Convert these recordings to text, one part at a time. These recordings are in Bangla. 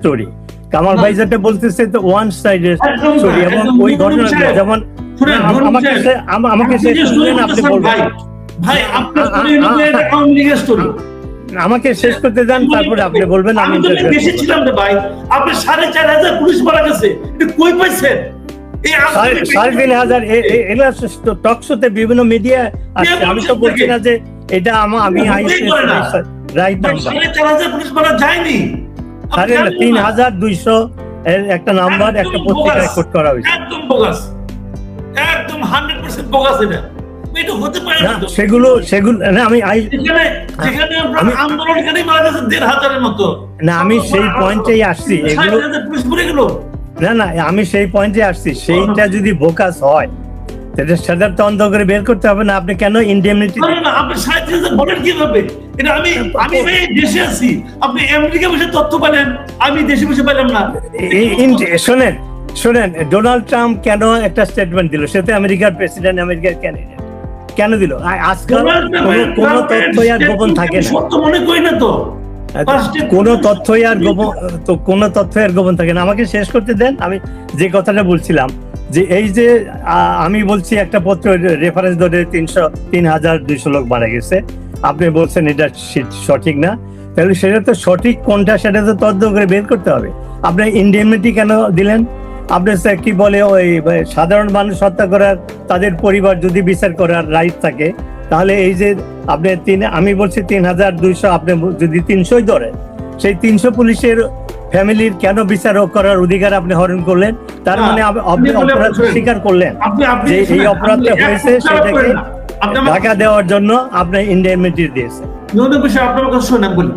স্টোরি কামাল ভাই যেটা বলতেছে তো ওয়ান সাইডের স্টোরি এবং ওই ঘটনা যেমন আমাকে আমাকে আপনি বলবেন। ভাই, আপনার story। আমাকে শেষ করতে দেন তারপরে আপনি বলবেন আমি বেশি ছিলাম রে ভাই। আপনি সাড়ে চার হাজার পুলিশ মারা গেছে। এটা কই পাইছেন? সাড়ে তিন হাজার এ- এ- এগুলা টক বিভিন্ন মিডিয়া আমি তো বলছি না যে এটা আমি আইসি রাইট নাম্বার সাড়ে চার হাজার পুলিশ মারা যায়নি। সাড়ে জানেন তিন হাজার দুইশো এর একটা নাম্বার একটা পত্রিকায়। কোট করা হয়েছে। একদম বোগাস। একদম হান্ড্রেড পার্সেন্ট বোগাস এটা। এটা হতে পারে না না সেগুলো সেগুলো না আমি মতো। না আমি সেই পয়েন্টেই আসছি। এগুলো না না আমি সেই পয়েন্টে আসছি। সেইটা যদি বোকাস হয় তদন্ত করে বের করতে হবে না আপনি কেন ইন্ডেমনিটি আপনি হাজার বলেন কীভাবে? এটা আমি আমি ভাই দেশে আছি। আপনি আমেরিকা বসে তথ্য পেলেন আমি দেশে বসে পেলাম না। শোনেন শোনেন ডোনাল্ড ট্রাম্প কেন একটা স্টেটমেন্ট দিল? সে তো আমেরিকার প্রেসিডেন্ট আমেরিকার ক্যান্ডিডেট কেন দিল? আজকাল কোনো তথ্যই আর গোপন থাকে না। সত্য মনে করি না তো। কোনো তথ্যই আর গোপন তো কোনো তথ্যই আর গোপন থাকে না। আমাকে শেষ করতে দেন আমি যে কথাটা বলছিলাম যে এই যে আমি বলছি একটা পত্র রেফারেন্স ধরে তিনশো, তিন হাজার দুইশো লোক মারা গেছে। আপনি বলছেন এটা সঠিক না। তাহলে সেটা তো সঠিক কোনটা, সেটা তো তদন্ত করে বের করতে হবে। আপনি ইন্ডিয়ামিটি কেন দিলেন? আপনি কি বলে ওই ওই সাধারণ মানুষ হত্যা করার, তাদের পরিবার যদি বিচার করার রাইট থাকে, তাহলে এই যে আপনি তিন, আমি বলছি তিন হাজার দুইশো, আপনি যদি তিনশোই ধরেন, সেই তিনশো পুলিশের ফ্যামিলির কেন বিচার করার অধিকার আপনি হরণ করলেন? তার মানে আপনি অপরাধ স্বীকার করলেন যে এই অপরাধটা হয়েছে সেটাকে ঢাকা দেওয়ার জন্য আপনি ইন্ডিয়ামিটি দিয়েছে নদী বিষয়ে আপনার কথা শুনে বলি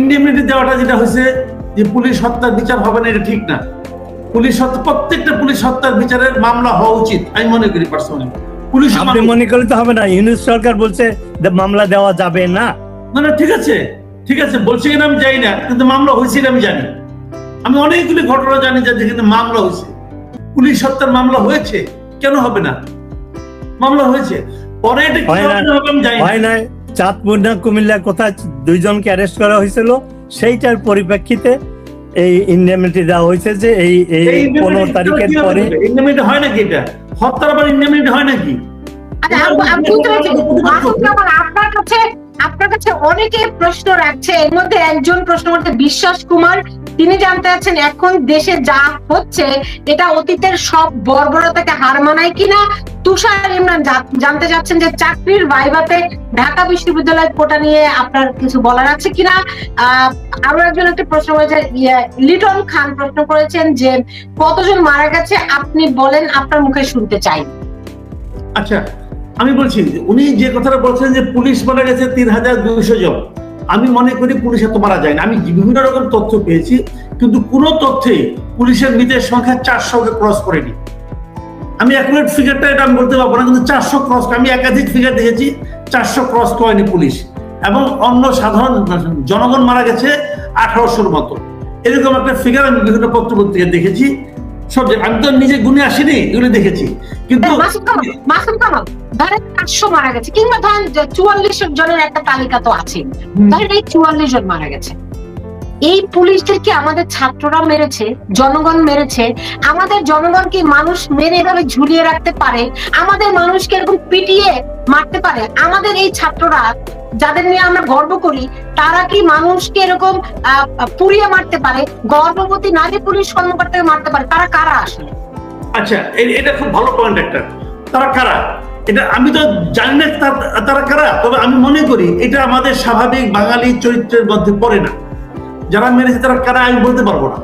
ইন্ডিমিনিটি দেওয়াটা যেটা হয়েছে যে পুলিশ হত্যার বিচার হবে না এটা ঠিক না। পুলিশ হত্যা প্রত্যেকটা পুলিশ হত্যার বিচারের মামলা হওয়া উচিত আমি মনে করি পার্সোনালি পুলিশ আপনি মনে করলে তো হবে না ইউনিট সরকার বলছে মামলা দেওয়া যাবে না। না ঠিক আছে ঠিক আছে বলছে কিনা আমি জানি না কিন্তু মামলা হয়েছে আমি জানি। আমি অনেকগুলি ঘটনা জানি যে যেখানে মামলা হয়েছে। পুলিশ হত্যার মামলা হয়েছে? কেন হবে না? মামলা হয়েছে। পরে এটা কি হবে আমি জানি হয় না চাঁদপুর না কুমিল্লা কোথায় দুইজনকে অ্যারেস্ট করা হয়েছিল। সেইটার পরিপ্রেক্ষিতে এই ইন্ডিয়ামিটি দেওয়া হয়েছে যে এই এই পনেরো তারিখের পরে indemnity হয় নাকি এটা? হত্যার আবার ইন্ডিমিনিটি হয় নাকি? আচ্ছা। আপনার কাছে আপনার কাছে অনেকে প্রশ্ন রাখছে এর মধ্যে একজন প্রশ্ন করতে বিশ্বাস কুমার তিনি জানতে চাচ্ছেন এখন দেশে যা হচ্ছে এটা অতীতের সব বর্বরতাকে হার মানায় কিনা? তুষার ইমরান জানতে চাচ্ছেন যে চাকরির ভাইভাতে ঢাকা বিশ্ববিদ্যালয় কোটা নিয়ে আপনার কিছু বলার আছে কিনা? আহ, আরও একজন একটা প্রশ্ন করেছে ইয়ে, লিটন খান প্রশ্ন করেছেন যে কতজন মারা গেছে? আপনি বলেন আপনার মুখে শুনতে চাই। আচ্ছা আমি বলছি, উনি যে কথাটা বলছেন যে পুলিশ মারা গেছে তিন হাজার দুইশো জন, আমি মনে করি পুলিশ এত মারা যায় না আমি বিভিন্ন রকম তথ্য পেয়েছি, কিন্তু কোনো তথ্যে পুলিশের মৃতের সংখ্যা চারশোকে ক্রস করেনি। আমি অ্যাকুরেট ফিগারটা এটা আমি বলতে পারব না, কিন্তু চারশো ক্রস আমি একাধিক ফিগার দেখেছি, চারশো ক্রস করেনি পুলিশ। এবং অন্য সাধারণ জনগণ মারা গেছে আঠারোশোর মতো। এরকম একটা ফিগার আমি বিভিন্ন পত্র পত্রিকায় দেখেছি। সব আমি তো নিজে গুনে আসিনি এগুলো দেখেছি। কিন্তু মাসুম কামাল ধরেন আটশো মারা গেছে কিংবা ধরেন চুয়াল্লিশ জনের একটা তালিকা তো আছে। ধরেন এই চুয়াল্লিশ জন মারা গেছে। এই পুলিশদেরকে আমাদের ছাত্ররা মেরেছে? জনগণ মেরেছে? আমাদের জনগণ কি মানুষ মেরে এভাবে ঝুলিয়ে রাখতে পারে? আমাদের মানুষকে এরকম পিটিয়ে মারতে পারে? আমাদের এই ছাত্ররা যাদের নিয়ে আমরা গর্ব করি, তারা কি মানুষকে এরকম পুড়িয়ে মারতে পারে? গর্ভবতী নারী পুলিশ কর্মকর্তাকে মারতে পারে? তারা কারা আসলে? আচ্ছা এটা খুব ভালো পয়েন্ট একটা। তারা কারা? এটা আমি তো জানি না তারা কারা? তবে আমি মনে করি এটা আমাদের স্বাভাবিক বাঙালি চরিত্রের মধ্যে পড়ে না। যারা মেরেছে তারা কারা আমি বলতে পারব না।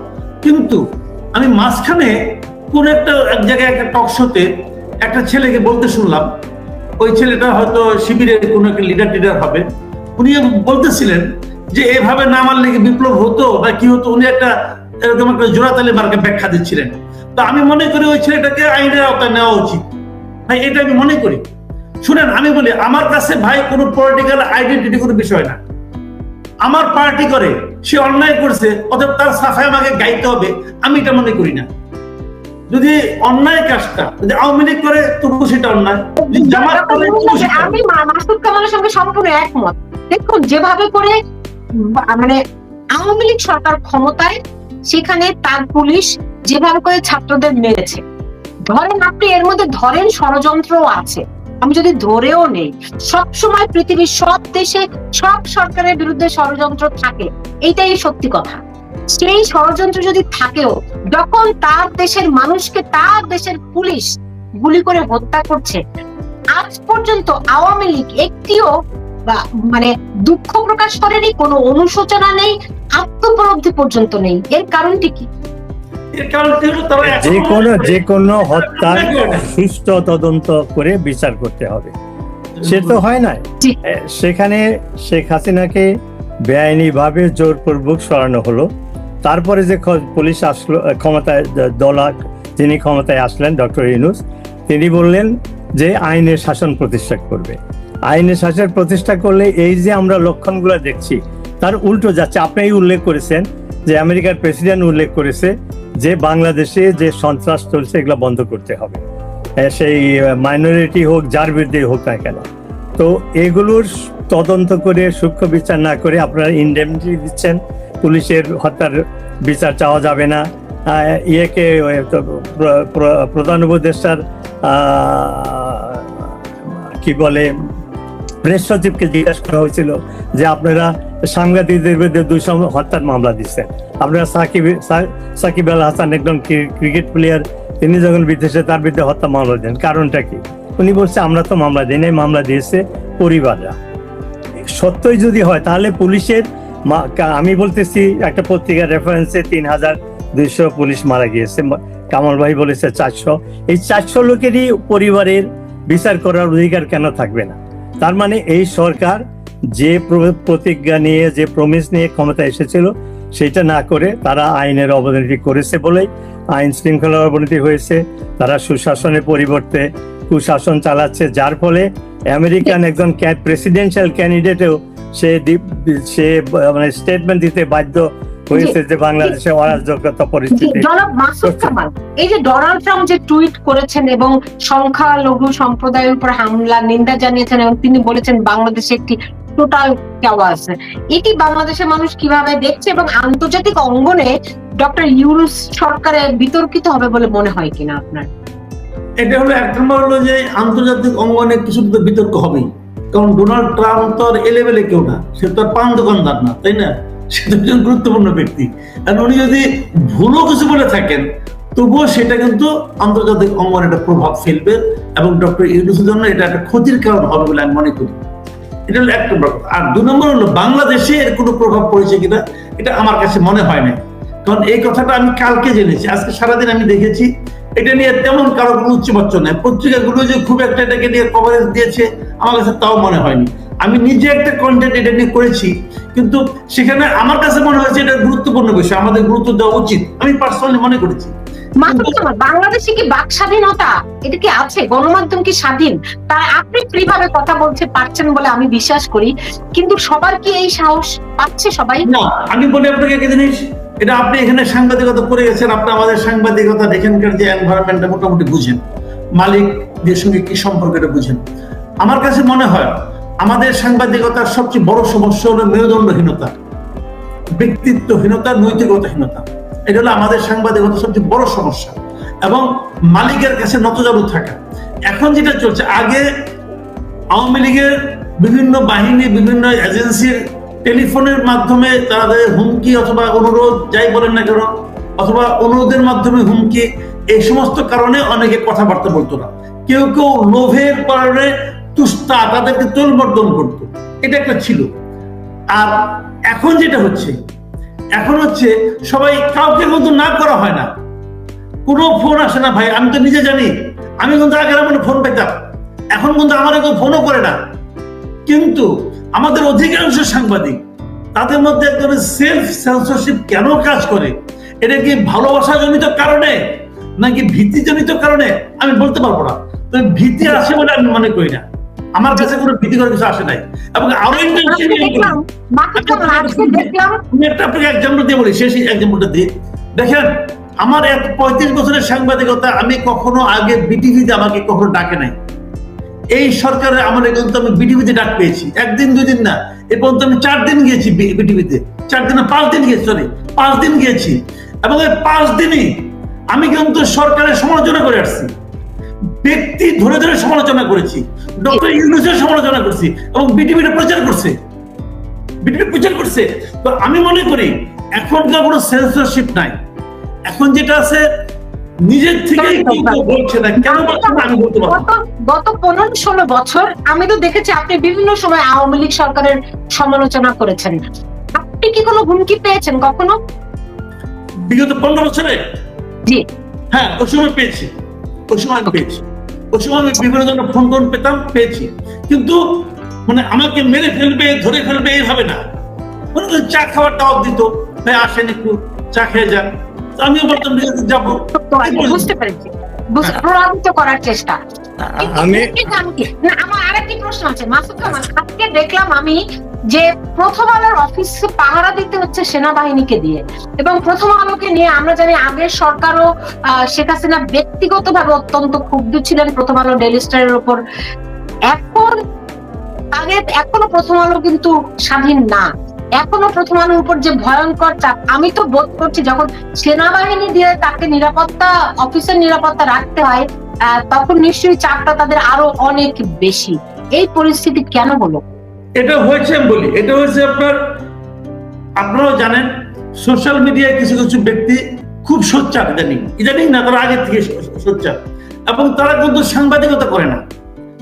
কিন্তু আমি মাঝখানে কোন একটা, এক জায়গায় একটা টক শোতে একটা ছেলেকে বলতে শুনলাম। ওই ছেলেটা হয়তো শিবিরের কোনো একটা লিডার টিডার হবে। উনি বলতেছিলেন যে, এভাবে না মারলে কি বিপ্লব হতো বা কি হতো? উনি একটা এরকম একটা জোড়াতালি মার্কে ব্যাখ্যা দিচ্ছিলেন। তো আমি মনে করি ওই ছেলেটাকে আইনের আওতায় নেওয়া উচিত। ভাই, এটা আমি মনে করি। শুনেন, আমি বলি, আমার কাছে ভাই কোনো পলিটিক্যাল আইডেন্টিটি কোনো বিষয় না। আমার পার্টি করে সে অন্যায় করছে অথবা তার সাফাই আমাকে গাইতে হবে আমি এটা মনে করি না। যদি অন্যায় কাজটা যদি আওয়ামী লীগ করে তবু সেটা অন্যায়। জামাত করে আমি মাসুদ কামালের সঙ্গে সম্পূর্ণ একমত। দেখুন যেভাবে করে মানে আওয়ামী লীগ সরকার ক্ষমতায় সেখানে তার পুলিশ যেভাবে করে ছাত্রদের মেরেছে। ধরেন আপনি এর মধ্যে ধরেন ষড়যন্ত্র আছে। আমি যদি ধরেও নেই সব সময় পৃথিবীর সব দেশে সব সরকারের বিরুদ্ধে ষড়যন্ত্র থাকে, এইটাই সত্যি কথা। সেই ষড়যন্ত্র যদি থাকেও, যখন তার দেশের মানুষকে, তার দেশের পুলিশ গুলি করে হত্যা করছে, আজ পর্যন্ত আওয়ামী লীগ একটিও মানে দুঃখ প্রকাশ করেনি, কোনো অনুশোচনা নেই আত্মপলব্ধি পর্যন্ত নেই। এর কারণটি কি? যে কোনো যে কোনো হত্যার সুষ্ঠু তদন্ত করে বিচার করতে হবে। সে তো হয় না। সেখানে শেখ হাসিনাকে বেআইনি ভাবে জোরপূর্বক সরানো হলো। তারপরে যে পুলিশ আসলো ক্ষমতায় দলা যিনি ক্ষমতায় আসলেন ডক্টর ইনুস তিনি বললেন যে আইনের শাসন প্রতিষ্ঠা করবে। আইনের শাসন প্রতিষ্ঠা করলে এই যে আমরা লক্ষণগুলো দেখছি তার উল্টো যাচ্ছে। আপনি উল্লেখ করেছেন যে আমেরিকার প্রেসিডেন্ট উল্লেখ করেছে যে বাংলাদেশে যে সন্ত্রাস চলছে, এগুলো বন্ধ করতে হবে। সেই মাইনরিটি হোক, যার বিরুদ্ধে হোক না কেন। তো এগুলোর তদন্ত করে, সূক্ষ্ম বিচার না করে আপনারা ইন্ডেমনিটি দিচ্ছেন। পুলিশের হত্যার বিচার চাওয়া যাবে না। ইয়েকে প্রধান উপদেষ্টার কি বলে প্রেস সচিবকে জিজ্ঞাসা করা হয়েছিল যে আপনারা সাংবাদিকদের বিরুদ্ধে দুইশো হত্যার মামলা দিচ্ছেন। আপনারা সাকিব সাকিব আল হাসান একজন ক্রিকেট প্লেয়ার তিনি যখন বিদেশে তার বিরুদ্ধে হত্যা মামলা দেন, কারণটা কি? উনি বলছে, আমরা তো মামলা দিই নাই, মামলা দিয়েছে পরিবাররা। সত্যই যদি হয়, তাহলে পুলিশের আমি বলতেছি, একটা পত্রিকার রেফারেন্সে তিন হাজার দুইশো পুলিশ মারা গিয়েছে। কামাল ভাই বলেছে চারশো। এই চারশো লোকেরই পরিবারের বিচার করার অধিকার কেন থাকবে না? তার মানে এই সরকার যে প্র- প্রতিজ্ঞা নিয়ে যে প্রমিস নিয়ে ক্ষমতা এসেছিল সেটা না করে তারা আইনের অবনতি করেছে বলেই আইন শৃঙ্খলার অবনতি হয়েছে। তারা সুশাসনের পরিবর্তে কুশাসন চালাচ্ছে যার ফলে আমেরিকান একজন প্রেসিডেন্সিয়াল ক্যান্ডিডেটেও সে সে মানে স্টেটমেন্ট দিতে বাধ্য হয়েছে যে বাংলাদেশে অরাজকতা পরিস্থিতি। জনাব মাসুদ কামাল এই যে ডোনাল্ড ট্রাম্প যে টুইট করেছেন এবং সংখ্যালঘু সম্প্রদায়ের উপর হামলা নিন্দা জানিয়েছেন এবং তিনি বলেছেন বাংলাদেশে একটি টোটাল চাওয়াজ এটি বাংলাদেশের মানুষ কীভাবে দেখছে এবং আন্তর্জাতিক অঙ্গনে ডক্টর ইউরুস সরকারের বিতর্কিত হবে বলে মনে হয় কিনা আপনার? এটা হলো এক নম্বর হলো যে আন্তর্জাতিক অঙ্গনে কিছু তো বিতর্ক হবেই। কারণ ডোনাল্ড ট্রাম্প তো আর এলেবেলে কেউ না। সে তো আর পান দোকানদার না তাই না? সে তো একজন গুরুত্বপূর্ণ ব্যক্তি। আর উনি যদি ভুলও কিছু বলে থাকেন, তবুও সেটা কিন্তু আন্তর্জাতিক অঙ্গনে একটা প্রভাব ফেলবে এবং ডক্টর ইউনুসের জন্য এটা একটা ক্ষতির কারণ হবে বলে আমি মনে করি। এটা হলো এক নম্বর আর দু নম্বর হলো বাংলাদেশে এর কোনো প্রভাব পড়েছে কিনা, এটা আমার কাছে মনে হয় না কারণ এই কথাটা আমি কালকে জেনেছি, আজকে সারাদিন আমি দেখেছি। এটা নিয়ে তেমন কারও কোনো উচ্চবাচ্য নাই। পত্রিকাগুলো যে খুব একটা এটাকে নিয়ে কভারেজ দিয়েছে, আমার কাছে তাও মনে হয়নি। আমি নিজে একটা কন্টেন্ট এটা নিয়ে করেছি কিন্তু সেখানে আমার কাছে মনে হয়েছে এটা গুরুত্বপূর্ণ বিষয় আমাদের গুরুত্ব দেওয়া উচিত। আমি পার্সোনালি মনে করেছি। বাংলাদেশে কি বাক স্বাধীনতা এটা কি আছে? গণমাধ্যম কি স্বাধীন? তাই আপনি ফ্রিভাবে কথা বলতে পারছেন বলে আমি বিশ্বাস করি কিন্তু সবার কি এই সাহস পাচ্ছে সবাই? না আমি বলি আপনাকে একটা জিনিস এটা আপনি এখানে সাংবাদিকতা করে গেছেন আপনি আমাদের সাংবাদিকতা এখানকার যে এনভায়রনমেন্টটা মোটামুটি বুঝেন। মালিকদের সঙ্গে কি সম্পর্ক এটা বুঝেন। আমার কাছে মনে হয় আমাদের সাংবাদিকতার সবচেয়ে বড় সমস্যা হলো মেরুদণ্ডহীনতা, ব্যক্তিত্বহীনতা, নৈতিকতাহীনতা। এটা হলো আমাদের সাংবাদিকতার সবচেয়ে বড় সমস্যা। এবং মালিকের কাছে নতজানু থাকা। এখন যেটা চলছে, আগে আওয়ামী লীগের বিভিন্ন বাহিনী, বিভিন্ন এজেন্সির টেলিফোনের মাধ্যমে তাদের হুমকি অথবা অনুরোধ, যাই বলেন না কেন, অথবা অনুরোধের মাধ্যমে হুমকি, এই সমস্ত কারণে অনেকে কথাবার্তা বলতো না। কেউ কেউ লোভের কারণে তুষ্টা তাদেরকে তোলমর্দন করতো। এটা একটা ছিল। আর এখন যেটা হচ্ছে, এখন হচ্ছে সবাই কাউকে কিন্তু না করা হয় না। কোনো ফোন আসে না, ভাই, আমি তো নিজে জানি। আমি কিন্তু আগে এমন ফোন পেতাম। এখন কিন্তু আমার কেউ ফোনও করে না। কিন্তু আমাদের অধিকাংশ সাংবাদিক, তাদের মধ্যে এক ধরনের সেলফ সেন্সরশিপ কেন কাজ করে? এটা কি ভালোবাসা জনিত কারণে? নাকি ভীতিজনিত কারণে? আমি বলতে পারব না। তবে ভীতি আসে বলে আমি মনে করি না। আমার কাছে কোনো ভীতি করে কিছু আসে নাই। এবং আরও আমি একটা আপনাকে এক্সাম্পল দিয়ে বলি শেষ এক্সাম্পলটা দিয়ে। দেখেন আমার এক পঁয়ত্রিশ বছরের সাংবাদিকতা আমি কখনো আগে বিটিভিতে আমাকে কখনো ডাকে নাই। এই সরকারের আমলে কিন্তু আমি বিটিভিতে ডাক পেয়েছি। একদিন দুই দিন না এ পর্যন্ত আমি চার দিন গিয়েছি বিটিভিতে। চার দিন না পাঁচ দিন গিয়েছি সরি পাঁচ দিন গিয়েছি। এবং এই পাঁচ দিনই আমি কিন্তু সরকারের সমালোচনা করে আসছি। ব্যক্তি ধরে ধরে সমালোচনা করেছি। ডক্টর ইউনুসের সমালোচনা করছি এবং বিটিভিটা প্রচার করছে। বিটিভি প্রচার করছে। তো আমি মনে করি এখনকার কোনো সেন্সরশিপ নাই। এখন যেটা আছে নিজের বলছে না কেন আমি বলতে গত পনেরো ষোলো বছর আমি তো দেখেছি আপনি বিভিন্ন সময় আওয়ামী লীগ সরকারের সমালোচনা করেছেন। আপনি কি কোনো হুমকি পেয়েছেন কখনো? বিগত পনেরো বছরে? জি। হ্যাঁ ওই সময় পেয়েছি। ওই সময় পেয়েছি। ওই সময় আমি বিভিন্ন ধরনের ফোন টোন পেতাম পেয়েছি। কিন্তু মানে আমাকে মেরে ফেলবে ধরে ফেলবে এইভাবে না। মনে চা খাওয়ার দাওয়াত দিত ভাই আসেন একটু চা খেয়ে যান। আমিও বলতাম যাব। বুঝতে পেরেছি। প্রভাবিত করার চেষ্টা। আমার আরেকটি প্রশ্ন আছে মাসুদ দেখলাম আমি যে প্রথম আলোর অফিসে পাহারা দিতে হচ্ছে সেনাবাহিনীকে দিয়ে। এবং প্রথম আলোকে নিয়ে আমরা জানি আগের সরকারও শেখ হাসিনা ব্যক্তিগতভাবে অত্যন্ত ক্ষুব্ধ ছিলেন প্রথম আলো ডেলি স্টারের উপর। এখন আগে এখনও প্রথম আলো কিন্তু স্বাধীন না। এখনও প্রথম আলোর উপর যে ভয়ঙ্কর চাপ, আমি তো বোধ করছি যখন সেনাবাহিনী দিয়ে তাকে নিরাপত্তা অফিসের নিরাপত্তা রাখতে হয় তখন নিশ্চয়ই চাপটা তাদের আরও অনেক বেশি। এই পরিস্থিতি কেন হলো? এটা হয়েছে আমি বলি, এটা হয়েছে আপনার, আপনারাও জানেন সোশ্যাল মিডিয়ায় কিছু কিছু ব্যক্তি খুব সোচ্চার ইদানিং ইদানিং না, তারা আগে থেকে সোচ্চার। এবং তারা কিন্তু সাংবাদিকতা করে না।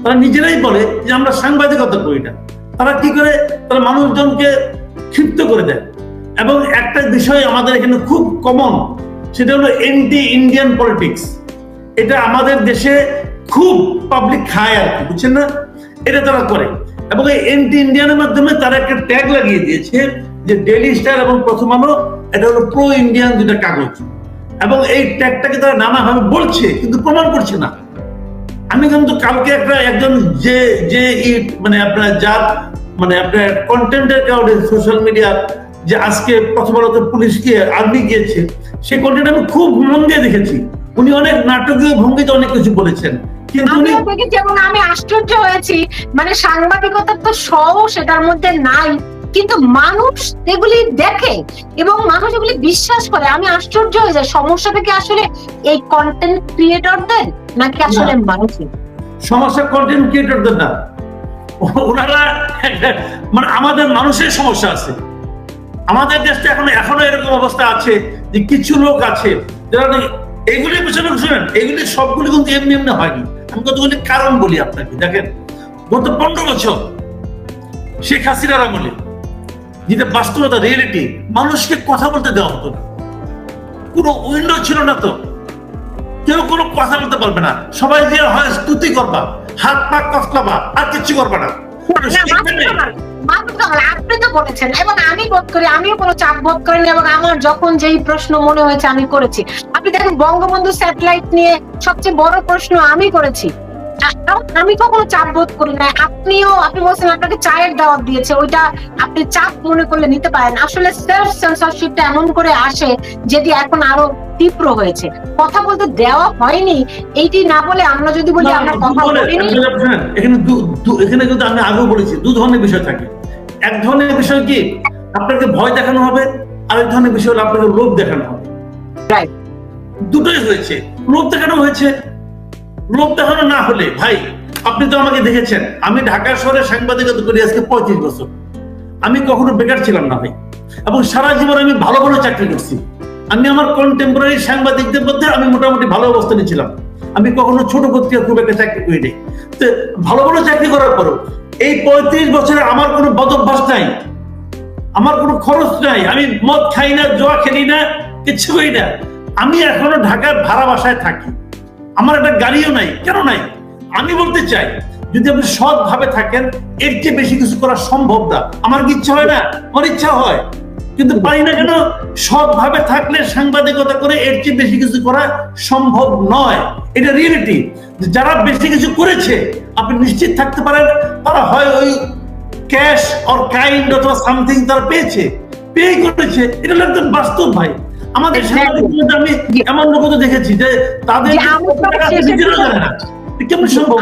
তারা নিজেরাই বলে যে আমরা সাংবাদিকতা করি না। তারা কি করে? তারা মানুষজনকে ক্ষিপ্ত করে দেয়। এবং একটা বিষয় আমাদের এখানে খুব কমন সেটা হলো এন্টি ইন্ডিয়ান পলিটিক্স এটা আমাদের দেশে খুব পাবলিক খায় আর কি, বুঝছেন না? এটা তারা করে। এবং এই এন্টি ইন্ডিয়ানের মাধ্যমে তারা একটা ট্যাগ লাগিয়ে দিয়েছে যে ডেইলি স্টার এবং প্রথম আলো, এটা হলো প্রো ইন্ডিয়ান দুটা কাগজ। এবং এই ট্যাগটাকে তারা নানাভাবে বলছে, কিন্তু প্রমাণ করছে না। আমি কিন্তু কালকে একটা একজন যে যে মানে আপনার যার মানে আপনার কন্টেন্টের কারণে সোশ্যাল মিডিয়া যে আজকে প্রথম আলোতে পুলিশ গিয়ে আর্মি গিয়েছে, সেই কন্টেন্ট আমি খুব মন দিয়ে দেখেছি। উনি অনেক নাটকীয় ভঙ্গিতে অনেক কিছু বলেছেন। আমিও দেখেছি এবং আমি আশ্চর্য হয়েছি মানে সাংবাদিকতার তো সহ সেটার মধ্যে নাই কিন্তু মানুষ এগুলি দেখে এবং মানুষ এগুলি বিশ্বাস করে। আমি আশ্চর্য হয়ে যাই সমস্যাটা কি আসলে এই কন্টেন্ট ক্রিয়েটরদের নাকি আসলে মানুষের? সমস্যা কন্টেন্ট ক্রিয়েটরদের না। ওনারা মানে আমাদের মানুষের সমস্যা আছে। আমাদের দেশটা এখন এখনও এরকম অবস্থা আছে যে কিছু লোক আছে যারা এগুলি পিছনে শুনেন এগুলি সবগুলি কিন্তু এমনি এমনি হয়নি। আমি কতগুলি কারণ বলি আপনাকে। দেখেন গত পনেরো বছর শেখ হাসিনার আমলে যেটা বাস্তবতা রিয়েলিটি মানুষকে কথা বলতে দেওয়া হতো না। কোনো উইন্ডো ছিল না তো। কেউ কোনো কথা বলতে পারবে না। সবাই যে হয় স্তুতি করবা হাত পা কফলাবা আর কিছু করবে না। আপনি তো বলেছেন এবং আমি বোধ করি আমিও কোনো চাপ বোধ করিনি এবং আমার যখন যেই প্রশ্ন মনে হয়েছে আমি করেছি। আপনি দেখেন বঙ্গবন্ধু স্যাটেলাইট নিয়ে সবচেয়ে বড় প্রশ্ন আমি করেছি। আমি কখনো চাপ বোধ করি না। আপনিও আপনি বলছেন আপনাকে চায়ের দাওয়াত দিয়েছে ওইটা আপনি চাপ মনে করলে নিতে পারেন। আসলে সেলফ সেন্সরশিপটা এমন করে আসে যেটি এখন আরও তীব্র হয়েছে। কথা বলতে দেওয়া হয়নি এইটি না বলে আমরা যদি বলি আমরা কথা বলিনি। এখানে এখানে কিন্তু আমি আগেও বলেছি দু ধরনের বিষয় থাকে। এক ধরনের বিষয় কি? আপনাকে ভয় দেখানো হবে আরেক ধরনের বিষয় হলো আপনাকে লোভ দেখানো হবে। Right. দুটোই হয়েছে। লোভ দেখানো হয়েছে। লোভ দেখানো না হলে, ভাই, আপনি তো আমাকে দেখেছেন। আমি ঢাকা শহরে সাংবাদিকতা করি আজকে পঁয়ত্রিশ বছর। আমি কখনো বেকার ছিলাম না, ভাই। এবং সারা জীবন আমি ভালো ভালো চাকরি করছি। আমি আমার কন্টেম্পোরারি সাংবাদিকদের মধ্যে আমি মোটামুটি ভালো অবস্থানে ছিলাম। আমি কখনো ছোট পত্রিকা খুব একটা চাকরি করি নাই। তো ভালো ভালো চাকরি করার পরও এই পঁয়ত্রিশ বছরে আমার কোনো বদভ্যাস নাই। আমার কোনো খরচ নাই। আমি মদ খাই না, জোয়া খেলি না, কিচ্ছু করি না। আমি এখনও ঢাকার ভাড়া বাসায় থাকি। আমার একটা গাড়িও নাই। কেন নাই? আমি বলতে চাই, যদি আপনি সৎ ভাবে থাকেন, এর চেয়ে বেশি কিছু করা সম্ভব না। আমার কি ইচ্ছা হয় না? আমার ইচ্ছা হয়। কিন্তু পারি না কেন? সৎ ভাবে থাকলে সাংবাদিকতা করে এর চেয়ে বেশি কিছু করা সম্ভব নয়। এটা রিয়েলিটি যারা বেশি কিছু করেছে, আপনি নিশ্চিত থাকতে পারেন, তারা হয় ওই ক্যাশ অর কাইন্ড অথবা সামথিং তারা পেয়েছে। পেয়ে করেছে। এটা একদম বাস্তব ভাই। আমাদের আমি এমন লোক তো দেখেছি যে তাদের কেমন সম্ভব?